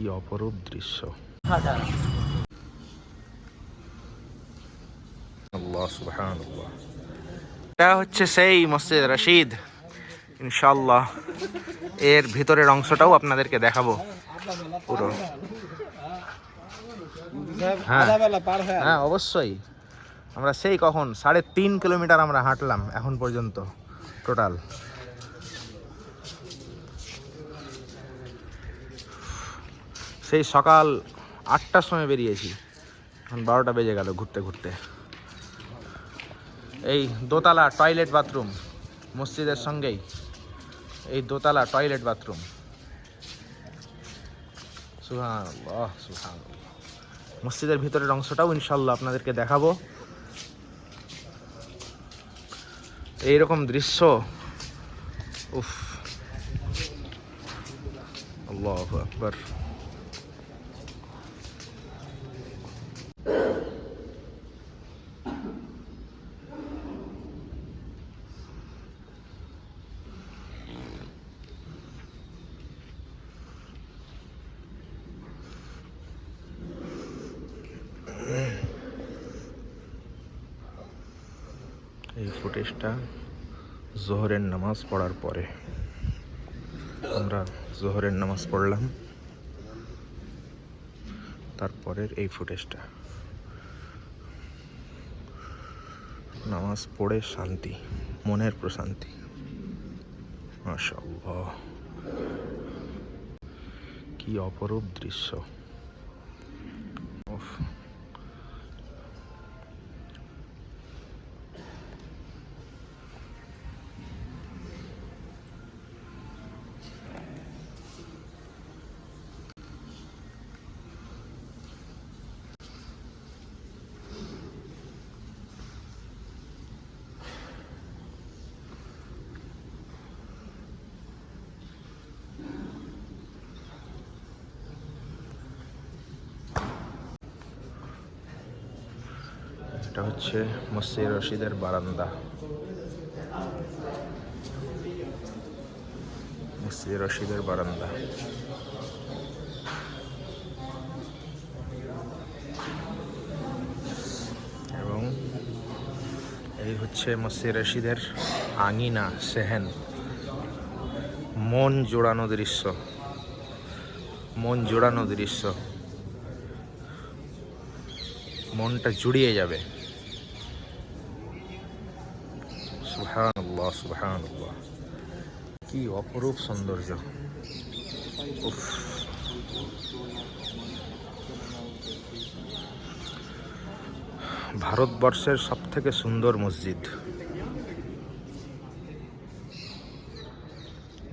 কি অপরূপ দৃশ্য। আল্লাহ এটা হচ্ছে সেই মসজিদ রশিদ। ইনশাল্লাহ এর ভিতরের অংশটাও আপনাদেরকে দেখাবো পুরো। হ্যাঁ। হ্যাঁ অবশ্যই। আমরা সেই কখন সাড়ে তিন কিলোমিটার আমরা হাঁটলাম এখন পর্যন্ত টোটাল। সেই সকাল আটটার সময় বেরিয়েছি। এখন বারোটা বেজে গেল ঘুরতে ঘুরতে। এই দোতলা টয়লেট বাথরুম মসজিদের সঙ্গেই। এই দোতলা টয়লেট বাথরুম মসজিদের ভিতরের অংশটাও ইনশাল্লাহ আপনাদেরকে দেখাবো। এইরকম দৃশ্য, উফ। আল্লাহ আকবর। এই ফুটেজটা জোহরের নামাজ পড়ার পরে। আমরা জোহরের নামাজ পড়লাম। তারপরের এই ফুটেজটা। নামাজ পড়ে শান্তি, মনের প্রশান্তি। মাশাআল্লাহ। কি অপরূপ দৃশ্য। এটা হচ্ছে মসজিদ রশিদের বারান্দা। মসজিদ রশিদের বারান্দা। এবং এই হচ্ছে মসজিদ রশিদের আঙিনা, সেহেন। মন জোড়ানো দৃশ্য। মন জোড়ানো দৃশ্য। মনটা জুড়িয়ে যাবে। সুবহানাল্লাহ সুবহানাল্লাহ। কি অপরূপ সৌন্দর্য। ভারতবর্ষের সব থেকে সুন্দর মসজিদ।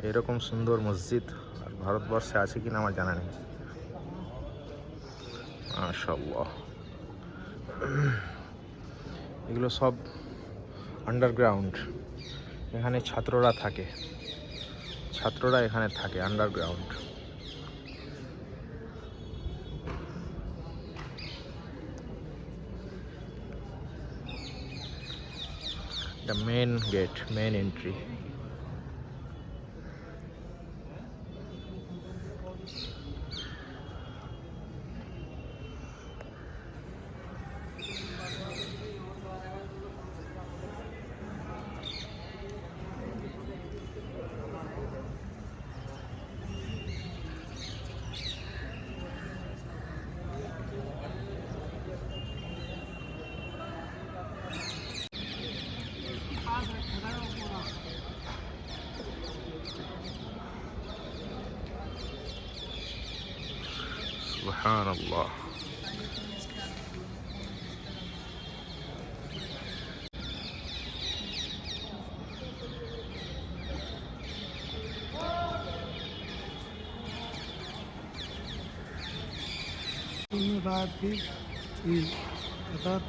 এরকম সুন্দর মসজিদ আর ভারতবর্ষে আছে কিনা আমার জানা নেই। মাশাআল্লাহ। এগুলো সব আন্ডারগ্রাউন্ড এখানে ছাত্ররা থাকে। ছাত্ররা এখানে থাকে underground the main gate main entry অর্থাৎ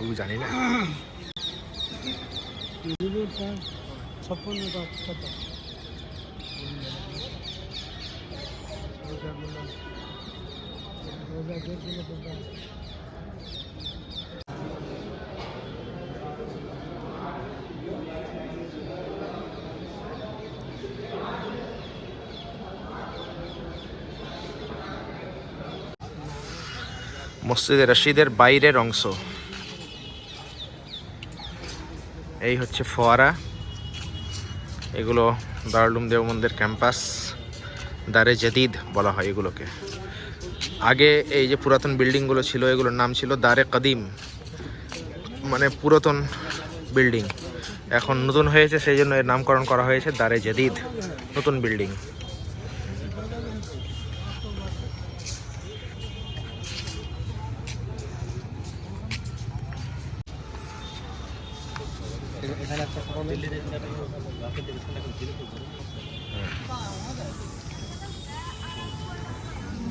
ওগুলো জানি না। ছাপ্পান্ন কত মসজিদে রশিদের বাইরের অংশ। এই হচ্ছে ফোয়ারা। এগুলো দারুলুম দেওবন্দের ক্যাম্পাস, দারে জাদিদ বলা হয় এগুলোকে। আগে এই যে পুরাতন বিল্ডিংগুলো ছিল, এগুলোর নাম ছিল দারে কদিম মানে পুরাতন বিল্ডিং। এখন নতুন হয়েছে, সেই জন্য এর নামকরণ করা হয়েছে দারে জাদিদ, নতুন বিল্ডিং।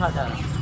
看见了。